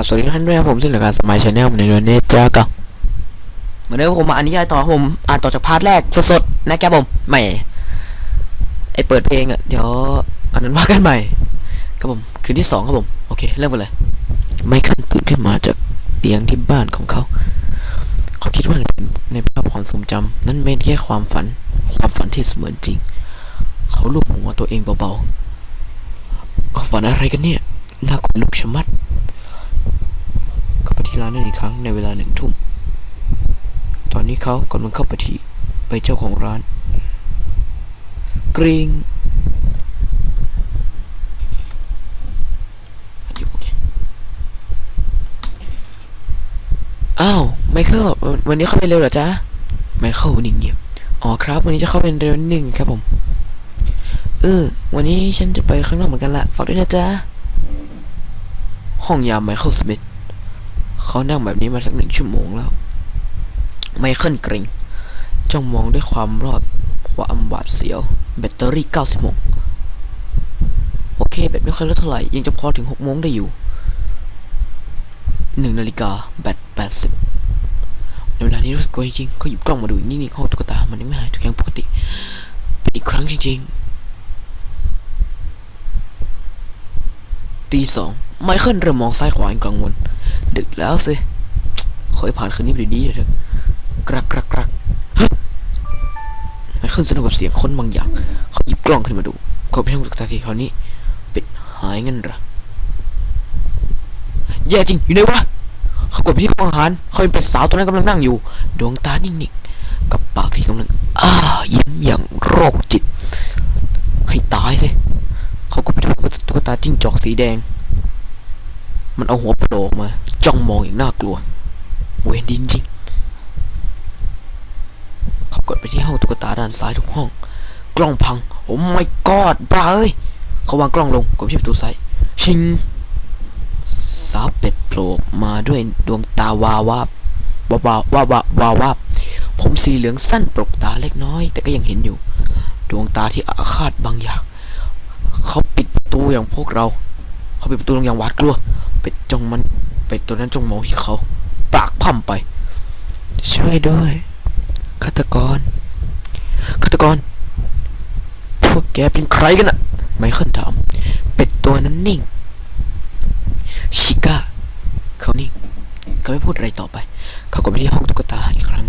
ับสวัสดีท่านด้วยครับผมซึ่งรายการสมัยชาแนลในวันนี้จ้าก็เหมือนเดิมผมมาอนิยายต่อผมอ่านต่อจากพาร์ทแรกสดๆนะครับผมใหม่ไอเปิดเพลงอะเดี๋ยวอันนั้นว่ากันใหม่ครับผมคืนที่สองครับผมโอเคเริ่มกันเลยไมเคิลตื่นขึ้นมาจากเตียงที่บ้านของเขา เขาคิดว่าในภาพความทรงจำนั้นไม่ใช่แค่ความฝัน ความฝันที่เสมือนจริง เขาลูบหัวตัวเองเบาๆเขาฝันอะไรกันเนี่ยน่าขนลุกชะมัด เข้านนั้นอีกครั้งในเวลาหนึ่งทุ่ม ตอนนี้เขากำลังเข้าไปที่ไปเจ้าของร้าน กริงอันนี้โอเคอ้าวไมเคิลวันนี้เข้าไปเร็วเหรอจ๊ะไมเคิลนิ่งเงียบอ๋อครับ วันนี้จะเข้าเป็นเร็วนิดนึงครับผม เออ วันนี้ฉันจะไปข้างนอกเหมือนกันละฝากด้วยนะจ๊ะ ห้องยามไมเคิลสมิธ เขานั่งแบบนี้มาสักหนึ่งชั่วโมงแล้ว ไมเคิลกริงจ้องมองด้วยความรอดความหวาดเสียว แบตเตอรี่ 96 โอเค แบตไม่ค่อยลดเท่าไหร่ ยังจะพอถึง 6 โมงได้อยู่ 1 นาฬิกาแบต 80 ในเวลานี้รู้สึกกลัวจริงๆเขาหยิบกล้องมาดูนี่นี่ห้องตุ๊กตา มันยังไม่หายทุกอย่างปกติเป็นอีกครั้งจริงๆตีสอง ไมเคิลเริ่มมองซ้ายขวาอย่างกังวล ดึกแล้วสิขอให้ผ่านคืนนี้ไปด้วยดีเถอะกรักกรักกรักฮะไมเคิลสนุกกับเสียงคนบางอย่าง เขาหยิบกล้องขึ้นมาดู เขาไปทางตุ๊กตาที่เขาวนี้ปิดหายเงั้นเหรอแย่จริงอยู่ไหนวะเขากดไปที่ห้องอาหารเขาเป็นสาวตัวนั้นกำลังนั่งอยู่ ดวงตานิ่งๆ กับปากที่กำลังอ้ายิ้มอย่างโรคจิต ให้ตายสิเขาก็ไปที่ตุ๊กตาจิ้งจอกสีแดง มันเอาหัวโผล่ออกมา จ้องมองอย่างน่ากลัวเวนดินจริงเขากดไปที่ห้องตุ๊กตาด้านซ้ายทุกห้อง กล้องพัง โอ้ไม่กอดบ้าเอ้ยเขาวางกล้องลงกดที่ประตูซ้ายชิงสาวเป็ดโผล่มาด้วยดวงตาวาวาบวาวาวาวาวาวาบผมสีเหลืองสั้นปรกตาเล็กน้อย แต่ก็ยังเห็นอยู่ ดวงตาที่อาฆาตบางอย่าง เขาปิดประตูอย่างพวกเรา เขาปิดประตูลงอย่างหวาดกลัว เป็ดจ้องมันเป็ดตัวนั้นจ้องมองที่เขา ปากพั่มไป ช่วยด้วยฆาตกรฆาตกร พวกแกเป็นใครกันอะไมเคิลถามเป็ดตัวนั้นนิ่ง ชิก้าเขานิ่งเขาไม่พูดอะไรต่อไป เขากดไปที่ห้องตุ๊กตาอีกครั้ง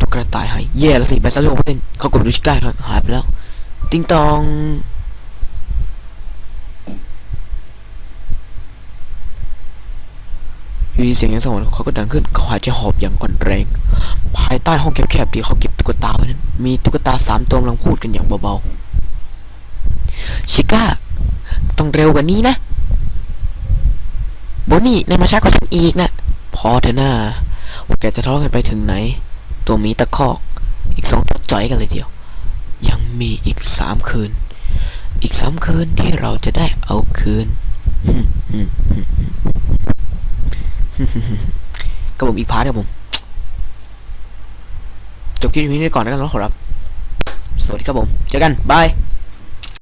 ตุ๊กตาหายแย่แล้วสิไปซะทุกคนเขากดไปดูชิก้าหายไปแล้ว ติงตอง อยู่ดีเสียงย่างสวรรค์เขาก็ดังขึ้นเขาหายใจหอบอย่างอ่อนแรง ภายใต้ห้องแคบๆที่เขาเก็บตุ๊กตาไว้นั้น มีตุ๊กตาสามตัวกำลังพูดกันอย่างเบาๆ ชิก้า ต้องเร็วกว่านี้นะ โบนี่นายมาช้ากว่าฉันอีกนะ พอเถอะนะว่าแกจะทะเลาะกันไปถึงไหน ตัวมีตะคอก อีกสองตัวจ่อยกันเลยเดียว ยังมีอีกสามคืน อีกสามคืนที่เราจะได้เอาคืน กับผมอีกพาร์ทครับผม จบคลิปนี้ก่อนแล้วกันนะขอรับ สวัสดีครับผม เจอกัน บาย